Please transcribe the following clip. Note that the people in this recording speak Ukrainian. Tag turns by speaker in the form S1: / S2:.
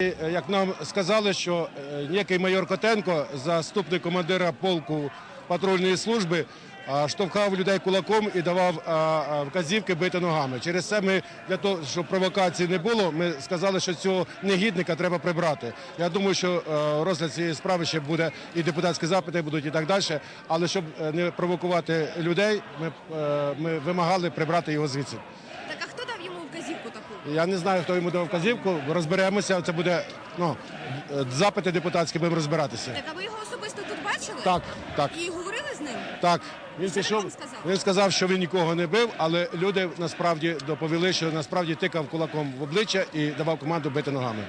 S1: Е, Як нам сказали, що е, некий майор Котенко, заступник командира полку патрульної служби, штовхав людей кулаком і давав вказівки бити ногами. Через це ми для того, щоб провокації не було, ми сказали, що цього негідника треба прибрати. Я думаю, що е, розгляд цієї справи ще буде і депутатські запити будуть, і так далі. Але щоб е, не провокувати людей, ми, е, ми вимагали прибрати його звідси.
S2: Так а хто дав йому вказівку таку?
S1: Я не знаю, хто йому дав вказівку. Розберемося. Це буде ну, запити депутатські, будемо розбиратися.
S2: Так а ви його особисто тут бачили?
S1: Так, так,
S2: І говорили з ним?
S1: так. Він
S2: Що
S1: пішов.
S2: він сказав?
S1: Він сказав, що він нікого не бив, але люди насправді доповіли, що насправді тикав кулаком в обличчя і давав команду бити ногами.